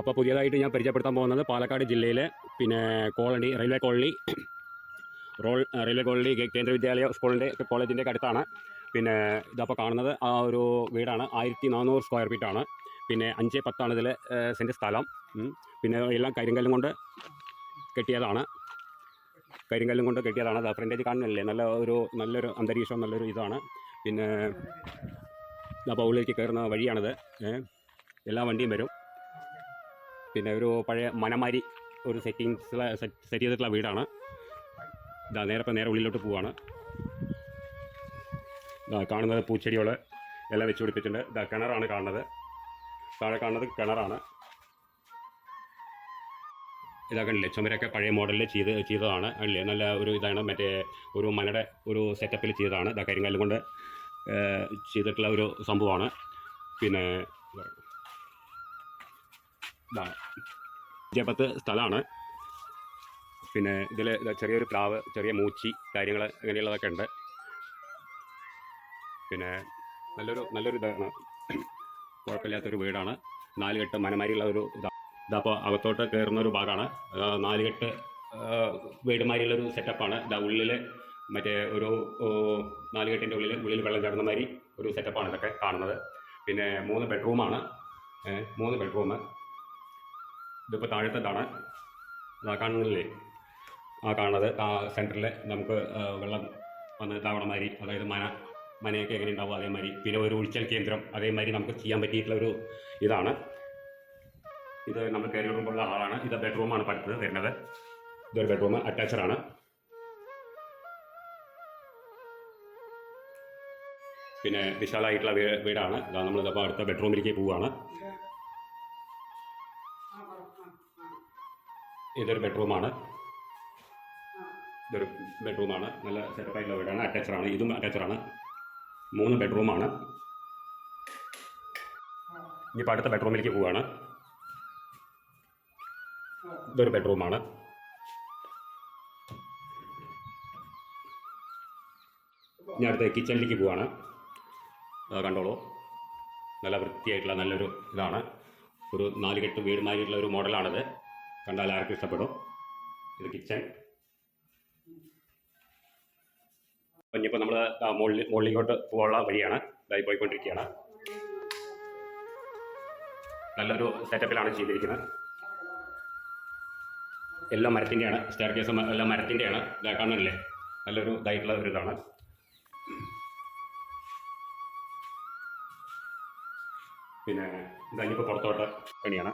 അപ്പോൾ പുതിയതായിട്ട് ഞാൻ പരിചയപ്പെടുത്താൻ പോകുന്നത് പാലക്കാട് ജില്ലയിലെ പിന്നെ colony railway colony role railway colony കേന്ദ്ര വിദ്യാലയ സ്കൂളിന്റെ കോളേജിന്റെ അടുത്താണ്. പിന്നെ ഇതപ്പോൾ കാണുന്നത് ആ ഒരു വീടാണ് ആയിരത്തി നാനൂറ് സ്ക്വയർ ഫീറ്റാണ് പിന്നെ അഞ്ച് പത്താണ് ഇതിൽ സെന്റ് സ്ഥലം. പിന്നെ എല്ലാം കരിങ്കല്ലും കൊണ്ട് കെട്ടിയതാണ്. കരിങ്കല്ലും കൊണ്ട് കെട്ടിയതാണ്. അത് ഫ്രണ്ടേജ് കാണുന്നില്ലേ? നല്ല ഒരു നല്ലൊരു അന്തരീക്ഷം നല്ലൊരു ഇതാണ്. പിന്നെ അപ്പോൾ ഉള്ളിലേക്ക് കയറുന്ന വഴിയാണിത്. എല്ലാ വണ്ടിയും വരും. പിന്നെ ഒരു പഴയ മനമാരി ഒരു സെറ്റിങ്സ് സെറ്റ് ചെയ്തിട്ടുള്ള വീടാണ്. ഇതാ നേരെ ഇപ്പം നേരെ ഉള്ളിലോട്ട് പോവാണ്. ഇതാ കാണുന്നത് പൂച്ചെടികൾ എല്ലാം വെച്ച് പിടിപ്പിച്ചിട്ടുണ്ട്. ഇതാ കിണറാണ് കാണുന്നത്. താഴെ കാണുന്നത് കിണറാണ്. ഇതാ കണ്ടില്ലേ? ചുമരൊക്കെ പഴയ മോഡലിൽ ചെയ്ത് ചെയ്തതാണ്. അല്ലേ നല്ല ഒരു ഇതാണ്. മറ്റേ ഒരു മനയുടെ ഒരു സെറ്റപ്പിൽ ചെയ്തതാണ്. ഇതാ കരിങ്കല്ല് കൊണ്ട് ചെയ്തിട്ടുള്ള ഒരു സംഭവമാണ്. പിന്നെ ഇതാ ജപത്ത് സ്ഥലമാണ്. പിന്നെ ഇതിൽ ചെറിയൊരു പ്രാവ് ചെറിയ മൂച്ചി കാര്യങ്ങൾ അങ്ങനെയുള്ളതൊക്കെ ഉണ്ട്. പിന്നെ നല്ലൊരു നല്ലൊരു ഇതാണ്. കുഴപ്പമില്ലാത്തൊരു വീടാണ്. നാലുകെട്ട് മനമാരിയുള്ള ഒരു ഇതാ. ഇതപ്പോൾ അകത്തോട്ട് കയറുന്ന ഒരു ഭാഗമാണ് നാലുകെട്ട് ഒരു സെറ്റപ്പാണ്. ഇതാ ഉള്ളിൽ മറ്റേ ഒരു നാലുകെട്ടിന്റെ നാല് കെട്ടിന്റെ ഉള്ളിൽ ഉള്ളിൽ വെള്ളം ചാടുന്ന മാതിരി ഒരു സെറ്റപ്പാണ് ഇതൊക്കെ കാണുന്നത്. പിന്നെ മൂന്ന് ബെഡ്റൂമാണ്. മൂന്ന് ബെഡ്റൂം ഇതിപ്പോൾ താഴത്തേതാണ് ഇതാ കാണുന്നില്ലേ ആ കാണുന്നത്. ആ സെന്ററിൽ നമുക്ക് വെള്ളം വന്ന് ഇതാവണ മാതിരി അതായത് മന മനയൊക്കെ എങ്ങനെ ഉണ്ടാവും അതേമാതിരി. പിന്നെ ഒരു ഉൾച്ചൽ കേന്ദ്രം അതേമാതിരി നമുക്ക് ചെയ്യാൻ പറ്റിയിട്ടുള്ള ഒരു ഇതാണ്. ഇത് നമ്മൾ കയറി വരുമ്പോഴുള്ള ഹാളാണ് ഇത് ബെഡ്റൂമാണ് പഠിത്തത് വരുന്നത്. ഇതൊരു ബെഡ്റൂം അറ്റാച്ചഡാണ് പിന്നെ വിശാലമായിട്ടുള്ള വീ വീടാണ്. നമ്മളിതപ്പോൾ അടുത്ത ബെഡ്റൂമിലേക്ക് പോവുകയാണ്. ഇതൊരു ബെഡ്റൂമാണ് ഇതൊരു ബെഡ്റൂമാണ് നല്ല സെറ്റപ്പായിട്ടുള്ള വീടാണ്. അറ്റാച്ചറാണ് ഇതും അറ്റാച്ചറാണ് മൂന്ന് ബെഡ്റൂമാണ് ഇനിയിപ്പോൾ അടുത്ത ബെഡ്റൂമിലേക്ക് പോവുകയാണ് ഇതൊരു ബെഡ്റൂമാണ് ഇനി അടുത്ത കിച്ചണിലേക്ക് പോവാണ്. കണ്ടോളൂ. നല്ല വൃത്തിയായിട്ടുള്ള നല്ലൊരു ഇതാണ്. ഒരു നാലുകെട്ട് വീട് മാതിരിയുള്ള ഒരു മോഡലാണിത് കണ്ടാൽ ആർക്കും ഇഷ്ടപ്പെടും? ഇത് കിച്ചൺ ഇനിയിപ്പോൾ നമ്മൾ മുകളിൽ മുകളിലോട്ട് പോകാനുള്ള വഴിയാണ്. ഇതായി പോയിക്കൊണ്ടിരിക്കുകയാണ്. നല്ലൊരു സെറ്റപ്പിലാണ് ചെയ്തിരിക്കുന്നത്. എല്ലാം മരത്തിന്റെയാണ് സ്റ്റെയർ കേസ് എല്ലാം മരത്തിന്റെയാണ് ഇതാ കാണുന്നില്ലേ? നല്ലൊരു ഇതായിട്ടുള്ള ഒരു ഇതാണ്. പിന്നെ ഇതഞ്ഞിപ്പോൾ പുറത്തോട്ട് പണിയാണ്.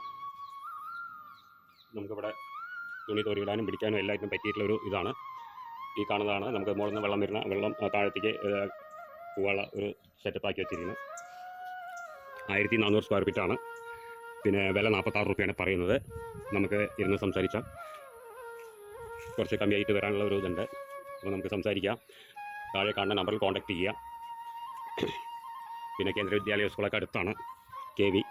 നമുക്കിവിടെ തുണി തോരിയിടാനും പിടിക്കാനും എല്ലാത്തിനും പറ്റിയിട്ടുള്ള ഒരു ഇതാണ്. ഈ കാണുന്നതാണ്. നമുക്ക് മുകളിൽ നിന്ന് വെള്ളം വരുന്ന വെള്ളം താഴത്തേക്ക് പോകാനുള്ള ഒരു സെറ്റപ്പ് ആക്കി വെച്ചിരിക്കുന്നത് ആയിരത്തി നാനൂറ് സ്ക്വയർ ഫീറ്റാണ് പിന്നെ വില നാൽപ്പത്താറ് റുപ്യാണ് പറയുന്നത്. നമുക്ക് ഇരുന്ന് സംസാരിച്ചാൽ കുറച്ച് കമ്മിയായിട്ട് വരാനുള്ള ഒരു ഇതുണ്ട്. അപ്പോൾ നമുക്ക് സംസാരിക്കാം. താഴെ കാണുന്ന നമ്പറിൽ കോൺടാക്റ്റ് ചെയ്യുക പിന്നെ കേന്ദ്ര വിദ്യാലയ സ്കൂളൊക്കെ അടുത്താണ്. K V.